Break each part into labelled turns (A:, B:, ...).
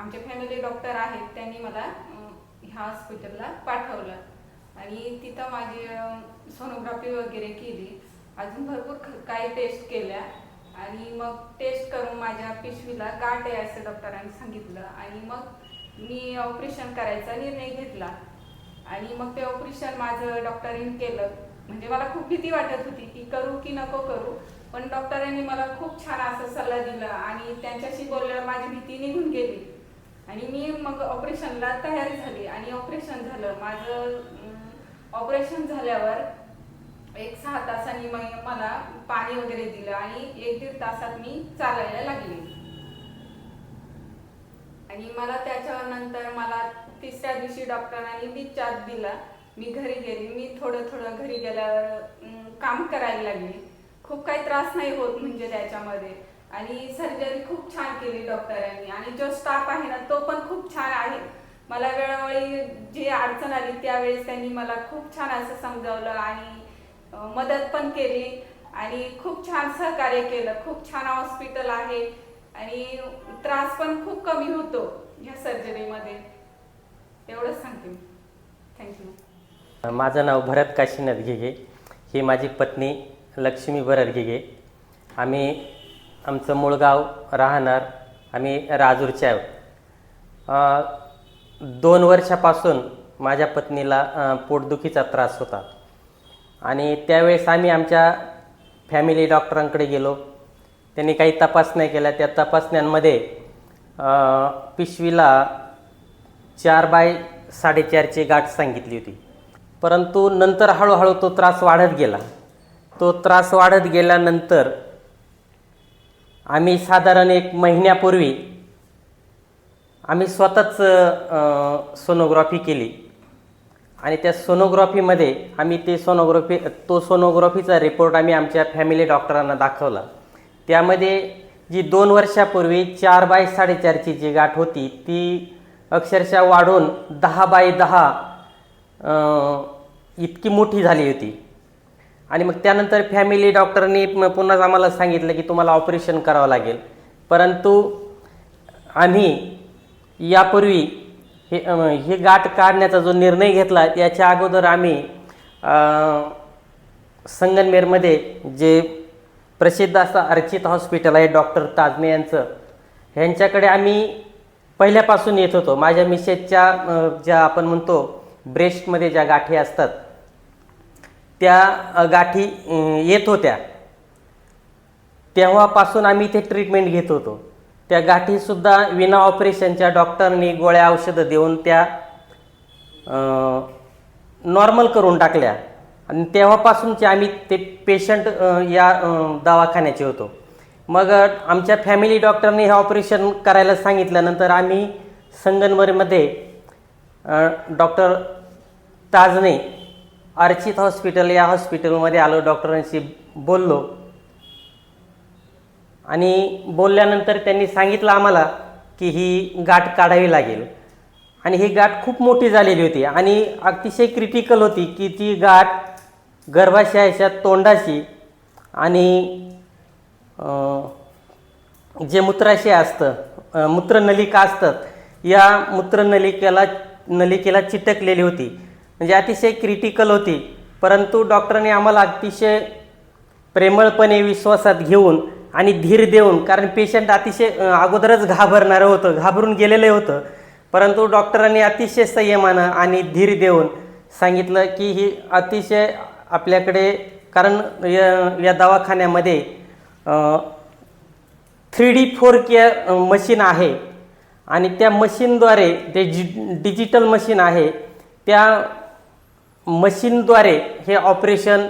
A: आमचे family doctor आहेत त्यांनी मला ह्या हॉस्पिटलला पाठवलं. आणि तिथं माझी सोनोग्राफी वगैरे केली. अजून भरपूर ख- काही टेस्ट केल्या. आणि मग टेस्ट करून माझ्या पिशवीला गाठ आहे असं डॉक्टरांनी सांगितलं. आणि मग मी ऑपरेशन करायचा निर्णय घेतला. आणि मग ते ऑपरेशन माझं डॉक्टरांनी केलं. म्हणजे मला खूप भीती वाटत होती की करू की नको करू. पण डॉक्टरांनी मला खूप छान असा सल्ला दिला. आणि त्यांच्याशी बोलल्यावर माझी भीती निघून गेली. आणि मी मग ऑपरेशनला तयारी झाली. आणि ऑपरेशन झालं. माझं ऑपरेशन झाल्यावर एक सहा तासांनी मला पाणी वगैरे दिलं आणि एक दीड तासात मी चालायला लागले. आणि मला त्याच्यानंतर मला तिसऱ्या दिवशी डॉक्टरांनी डिस्चार्ज दिला. मी घरी गेली. मी थोडं थोडं घरी गेल्यावर काम करायला लागली. खूप काही त्रास नाही होत म्हणजे त्याच्यामध्ये. आणि सर्जरी खूप छान केली डॉक्टरांनी आणि जो स्टाफ आहे ना तो पण खूप छान आहे. मला वेळोवेळी जी अडचण आली त्यावेळेस त्यांनी मला खूप छान असं समजावलं आणि मदत पण केली. आणि खूप छान सहकार्य केलं. खूप छान हॉस्पिटल आहे. आणि त्रास पण खूप कमी होतो ह्या सर्जरीमध्ये एवढंच सांगते थँक्यू
B: माझं नाव भरत काशीनाथ घिगे ही माझी पत्नी लक्ष्मी भरत घिगे आम्ही आमचं मूळ गाव राहणार आम्ही राजूरचे आहोत. दोन वर्षापासून माझ्या पत्नीला पोटदुखीचा त्रास होता. आणि त्यावेळेस आम्ही आमच्या फॅमिली डॉक्टरांकडे गेलो. त्यांनी काही तपासण्या केल्या. त्या तपासण्यांमध्ये पिशवीला चार बाय साडेचारची गाठ सांगितली होती. परंतु नंतर हळूहळू तो त्रास वाढत गेला. तो त्रास वाढत गेल्यानंतर आम्ही साधारण एक महिन्यापूर्वी आम्ही स्वतःच सोनोग्राफी केली. आणि त्या सोनोग्राफीमध्ये आम्ही ते सोनोग्राफी तो सोनोग्राफीचा रिपोर्ट आम्ही आमच्या फॅमिली डॉक्टरांना दाखवला. त्यामध्ये जी दोन वर्षापूर्वी चार बाय साडेचारची जी गाठ होती ती अक्षरशः वाढून दहा बाय दहा इतकी मोठी झाली होती. आणि मग त्यानंतर फॅमिली डॉक्टरनी पुन्हा आम्हाला सांगितलं की तुम्हाला ऑपरेशन करावं लागेल. परंतु आम्ही यापूर्वी हे हे गाठ काढण्याचा जो निर्णय घेतला याच्या अगोदर आम्ही संगनमेरमध्ये जे प्रसिद्ध असं अर्चित हॉस्पिटल आहे डॉक्टर ताजमे यांचं ह्यांच्याकडे आम्ही पहिल्यापासून येत होतो. माझ्या मिसेसच्या ज्या आपण म्हणतो ब्रेस्टमध्ये ज्या गाठी असतात त्या गाठी येत होत्या. तेव्हापासून आम्ही ते ट्रीटमेंट घेत होतो. त्या गाठीसुद्धा विना ऑपरेशनच्या डॉक्टरनी गोळ्या औषधं देऊन त्या नॉर्मल करून टाकल्या. आणि तेव्हापासूनचे आम्ही ते पेशंट या दवाखान्याचे होतो. मग आमच्या फॅमिली डॉक्टरने हे ऑपरेशन करायला सांगितल्यानंतर आम्ही संगनवरमध्ये डॉक्टर ताजने अर्चित हॉस्पिटल या हॉस्पिटलमध्ये आलो डॉक्टरांशी बोललो. आणि बोलल्यानंतर त्यांनी सांगितलं आम्हाला की ही गाठ काढावी लागेल. आणि ही गाठ खूप मोठी झालेली होती आणि अतिशय क्रिटिकल होती की ती गाठ गर्भाशयाच्या तोंडाशी आणि जे मूत्राशय असतं मूत्रनलिका असतात या मूत्रनलिकेला नलिकेला चिटकलेली होती. म्हणजे अतिशय क्रिटिकल होती. परंतु डॉक्टरांनी आम्हाला अतिशय प्रेमळपणे विश्वासात घेऊन आणि धीर देऊन कारण पेशंट अतिशय अगोदरच घाबरणारं होतं घाबरून गेलेलं होतं. परंतु डॉक्टरांनी अतिशय संयमानं आणि धीर देऊन सांगितलं की ही अतिशय आपल्याकडे कारण या या दवाखान्यामध्ये three D four K machine आहे. आणि त्या मशीनद्वारे ते जि डिजिटल मशीन आहे त्या मशीनद्वारे हे ऑपरेशन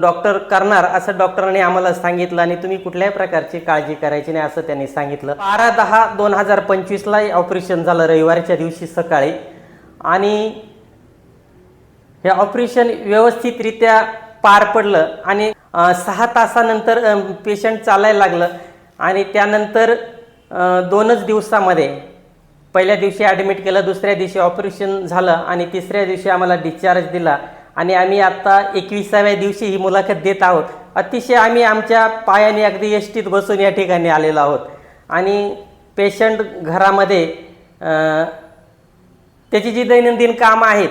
B: डॉक्टर करणार असं डॉक्टरांनी आम्हाला सांगितलं आणि तुम्ही कुठल्याही प्रकारची काळजी करायची नाही असं त्यांनी सांगितलं. बारा दहा दोन हजार पंचवीसला ऑपरेशन झालं रविवारच्या दिवशी सकाळी. आणि हे ऑपरेशन व्यवस्थितरित्या पार पडलं आणि सहा तासानंतर पेशंट चालायला लागलं. आणि त्यानंतर दोनच दिवसामध्ये पहिल्या दिवशी ॲडमिट केलं दुसऱ्या दिवशी ऑपरेशन झालं आणि तिसऱ्या दिवशी आम्हाला डिस्चार्ज दिला. आणि आम्ही आत्ता एकविसाव्या दिवशी ही मुलाखत देत आहोत. अतिशय आम्ही आमच्या पायाने अगदी एसटीत बसून या ठिकाणी आलेलो आहोत. आणि पेशंट घरामध्ये त्याची जी दैनंदिन कामं आहेत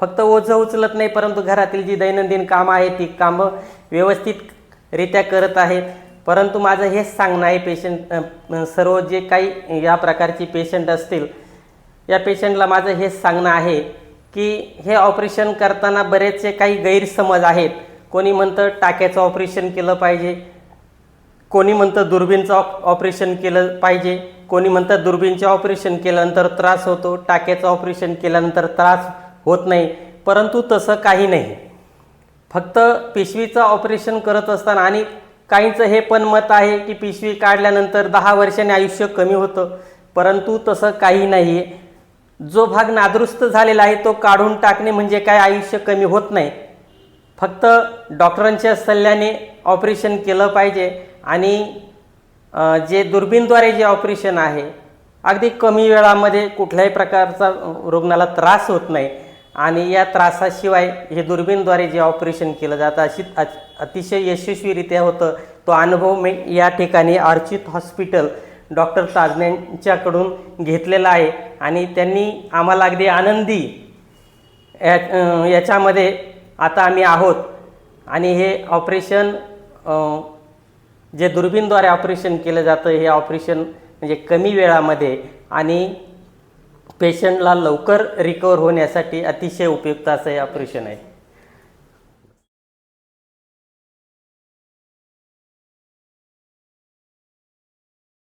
B: फक्त ओझं उचलत नाही परंतु घरातील जी दैनंदिन कामं आहेत ती कामं व्यवस्थितरित्या करत आहेत. परंतु माझं हेच सांगणं आहे पेशंट सर्व जे काही या प्रकारची पेशंट असतील या पेशंटला माझं हेच सांगणं आहे की हे ऑपरेशन करताना बरेचसे काही गैरसमज आहेत. कोणी म्हणतं टाक्याचं ऑपरेशन केलं पाहिजे कोणी म्हणतं दुर्बीनचं ऑप ऑपरेशन केलं पाहिजे कोणी म्हणतं दुर्बीनचे ऑपरेशन केल्यानंतर त्रास होतो टाक्याचं ऑपरेशन केल्यानंतर त्रास होत नाही परंतु तसं काही नाही. फक्त पिशवीचं ऑपरेशन करत असताना आणि काहींचं हे पण मत आहे की पिशवी काढल्यानंतर दहा वर्षाने आयुष्य कमी होतं परंतु तसं काही नाही आहे जो भाग नादुरुस्त झालेला आहे तो काढून टाकणे म्हणजे काय आयुष्य कमी होत नाही. फक्त डॉक्टरांच्या सल्ल्याने ऑपरेशन केलं पाहिजे आणि जे दुर्बीनद्वारे जे ऑपरेशन आहे अगदी कमी वेळामध्ये कुठल्याही प्रकारचा रुग्णाला त्रास होत नाही. आणि या त्रासाशिवाय हे दुर्बीनद्वारे जे ऑपरेशन केलं जातं अशी अतिशय यशस्वीरित्या होतं तो अनुभव मी या ठिकाणी अर्चित हॉस्पिटल डॉक्टर ताजण्यांच्याकडून घेतलेला आहे. आणि त्यांनी आम्हाला अगदी आनंदी या याच्यामध्ये आता आम्ही आहोत. आणि हे ऑपरेशन जे दुर्बीनद्वारे ऑपरेशन केलं जातं हे ऑपरेशन म्हणजे कमी वेळामध्ये आणि पेशंटला लवकर रिकवर होण्यासाठी अतिशय उपयुक्त असं हे ऑपरेशन आहे.